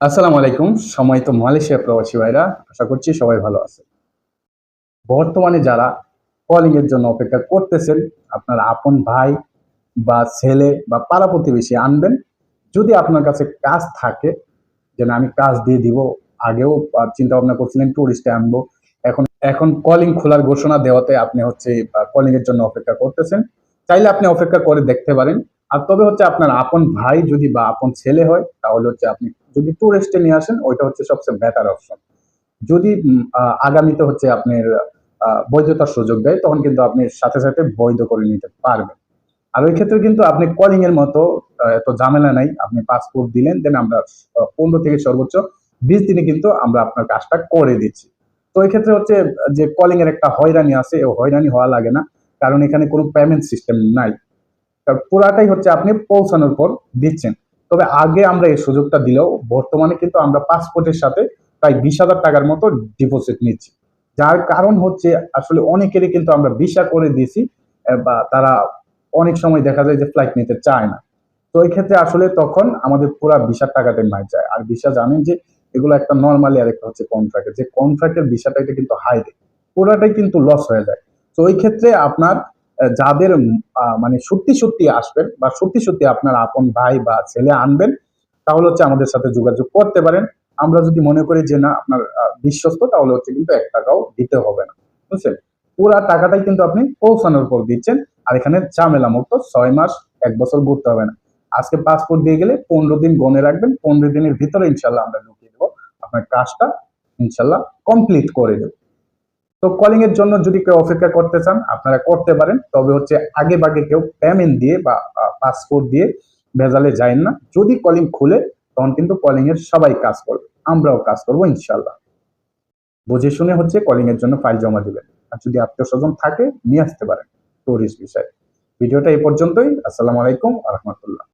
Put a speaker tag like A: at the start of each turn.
A: আসসালামু আলাইকুম। সময় তো মালয়েশিয়া প্রবাসী ভাইরা, আশা করছি সবাই ভালো আছে বর্তমানে যারা কলিং এর জন্য অপেক্ষা করতেছেন, আপনার আপন ভাই বা ছেলে বা পাড়া প্রতিবেশী আনবেন। যদি আপনার কাছে কাজ থাকে, যেন আমি কাজ দিয়ে দিব, আগেও চিন্তা ভাবনা করছিলেন টুরিস্টে আনব। এখন এখন কলিং খোলার ঘোষণা দেওয়াতে আপনি হচ্ছে কলিং এর জন্য অপেক্ষা করতেছেন। চাইলে আপনি অপেক্ষা করে দেখতে পারেন। আর তবে হচ্ছে আপনার আপন ভাই যদি বা আপন ছেলে হয়, তাহলে হচ্ছে আপনি যদি টুরিস্টে নিয়ে আসেন, ওইটা হচ্ছে সবচেয়ে বেটার অপশন যদি আগামীতে হচ্ছে আপনার বৈধতার সুযোগ দেয়, তখন কিন্তু আপনি সাথে সাথে বৈধ করে নিতে পারবেন। আর ওই ক্ষেত্রে কিন্তু আপনি কলিং এর মতো এত ঝামেলা নাই। আপনি পাসপোর্ট দিলেন দেন আমরা পনেরো থেকে সর্বোচ্চ বিশ দিনে কিন্তু আমরা আপনার কাজটা করে দিচ্ছি। তো এই ক্ষেত্রে হচ্ছে, যে কলিং এর একটা হয়রানি আছে, এই হয়রানি হওয়া লাগে না। কারণ এখানে কোনো পেমেন্ট সিস্টেম নাই। কারণ পুরাটাই হচ্ছে আপনি পৌঁছানোর পর দিচ্ছেন। তবে আগে আমরা এই সুযোগটা দিলেও বর্তমানে কিন্তু আমরা পাসপোর্টের সাথে প্রায় বিশ হাজার টাকার মতো ডিপোজিট নিচ্ছি। যার কারণ হচ্ছে আসলে অনেকেরই কিন্তু আমরা ভিসা করে দিয়েছি বা তারা অনেক সময় দেখা যায় যে ফ্লাইট নিতে চায় না। তো এই ক্ষেত্রে আসলে তখন আমাদের পুরো ভিসার টাকাতে মার যায়। আর ভিসা জানেন যে এগুলো একটা নর্মালি আর একটা হচ্ছে কন্ট্রাক্টের যে কন্ট্রাক্টের ভিসাটা এটা কিন্তু হাই দেয় পুরাটাই কিন্তু লস হয়ে যায়। তো ওই ক্ষেত্রে আপনার যাদের মানে সত্যি সত্যি আসবেন বা সত্যি সত্যি আপনার আপন ভাই বা ছেলে আনবেন, তাহলে হচ্ছে আমাদের সাথে যোগাযোগ করতে পারেন। আমরা যদি মনে করি যে না, আপনার বিশ্বস্ত, তাহলে হচ্ছে কিন্তু এক টাকাও দিতে হবে না। বুঝছেন? পুরা টাকাটাই কিন্তু আপনি পৌঁছানোর পর দিচ্ছেন, আর এখানে ঝামেলা মুক্ত, ছয় মাস, এক বছর ঘুরতে হবে না। আজকে পাসপোর্ট দিয়ে গেলে পনেরো দিন গনে রাখবেন, পনেরো দিনের ভিতরে ইনশাল্লাহ আমরা ঢুকিয়ে দেবো, আপনার কাজটা ইনশাল্লাহ কমপ্লিট করে দেবো। তো কলিং এর জন্য যদি কেউ অপেক্ষা করতে চান, আপনারা করতে পারেন। তবে হচ্ছে আগে বাগে কেউ পেমেন্ট দিয়ে বা পাসপোর্ট দিয়ে ভেজালে যায় না। যদি কলিং খুলে, তখন কিন্তু কলিং এর সবাই কাজ করবে। আমরাও কাজ করব ইনশাল্লাহ বুঝে শুনে হচ্ছে কলিং এর জন্য ফাইল জমা দিবেন। আর যদি আত্মীয় স্বজন থাকে, নিয়ে আসতে পারেন টুরিস্ট বিষয় ভিডিওটা এই পর্যন্তই। আসসালামু আলাইকুম আহমতুল্লাহ